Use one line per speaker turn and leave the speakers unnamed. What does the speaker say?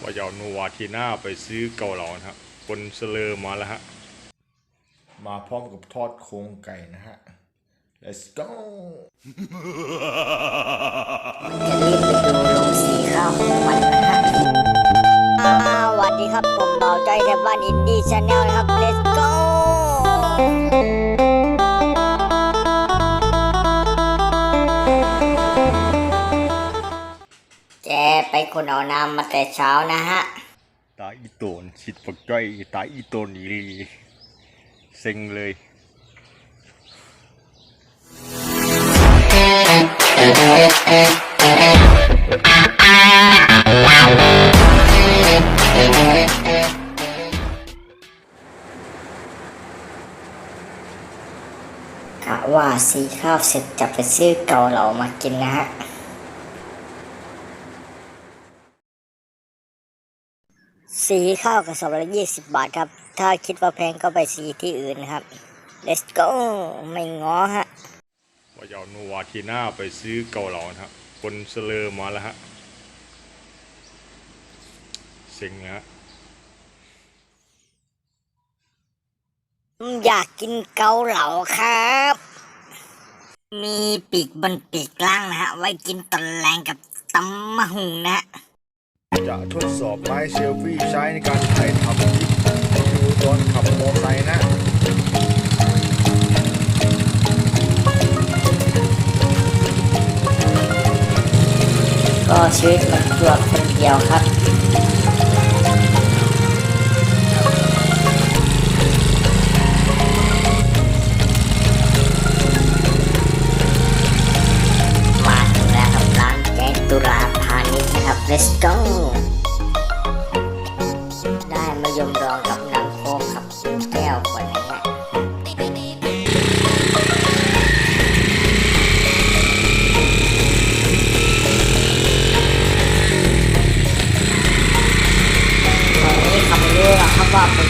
ว่าจะเอาโนวาทีน่าไปซื้อเกาเหลานะฮะคนเสลอมาแล้วฮะ
มาพร้อมกับทอดโครงไก่นะฮะ let's go
จะรีบไปดูโรงสีข้าวของมันนะฮะอ่าสวัสดีครับผมเบาใจแถวบ้านอินดี้ชาแนลนะครับ คนเอาน้ำมาแต่เช้านะฮะ
ตาอีโตนชิดปักจ้อยตาอีโตนอีหลีเซ็งเลย
กะว่าสีข้าวเสร็จจะไปซื้อเกาเหลามากินนะฮะ สีข้าวกระสอบละยี่สิบบาทครับ ถ้าคิดว่าแพงก็ไปสีที่อื่นนะครับ let's go ไม่ง้อฮะ
ว่าจะเอาโนวาทีน่าไปซื้อเกาเหลานะฮะคนเสลอมาแล้วฮะเซ็งนะฮะ
อยากกินเกาเหลาครับ มีปีกบนปีกล่างนะฮะ ไว้กินตอนแรงกับตำมะหุงนะฮะ
จะทดสอบไม้เซลฟี่ใช้ในการถ่ายทำคลิปดูตอนขับมอเตอร์ไซค์นะ
ก็ชีวิตมันตัวคนเดียวครับ let's go ได้มายมรองกับน้ำโคกับแก้วขวดนี้ครับว่า